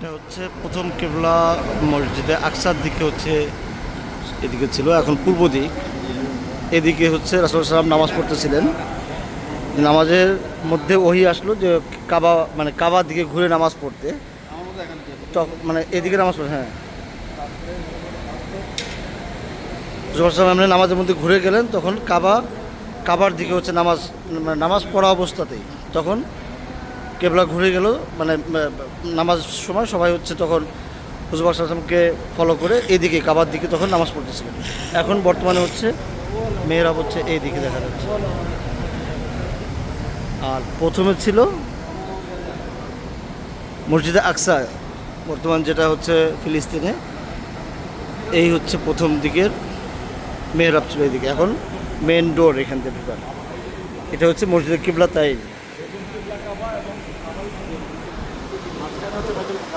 এটা হচ্ছে প্রথম কেবলা মসজিদে আকসার দিকে হচ্ছে এদিকে ছিল, এখন পূর্ব দিক। এদিকে হচ্ছে রাসুল সালাম নামাজ পড়তেছিলেন। নামাজের মধ্যে ওহি আসলো যে কাবা মানে কাবার দিকে ঘুরে নামাজ পড়তে। মানে এদিকে নামাজ পড়ে হ্যাঁ। জোহর সালাম নামাজের মধ্যে ঘুরে গেলেন, তখন কাবা, কাবার দিকে হচ্ছে নামাজ মানে নামাজ পড়া অবস্থাতেই। তখন কেবলা ঘুরে গেল মানে নামাজ সময় সবাই হচ্ছে তখন হুজুর আসলামকে ফলো করে এদিকে, কাবার দিকে তখন নামাজ পড়তেছিলেন। এখন বর্তমানে হচ্ছে মেয়েরা হচ্ছে এই দিকে দেখা যাচ্ছে। আর প্রথমে ছিল মসজিদে আকসা, বর্তমান যেটা হচ্ছে ফিলিস্তিনে, এই হচ্ছে প্রথম দিকের মেহরাব ছিল এইদিকে। এখন মেন ডোর এখান থেকে ঢোকার। এটা হচ্ছে মসজিদের কিবলা তাই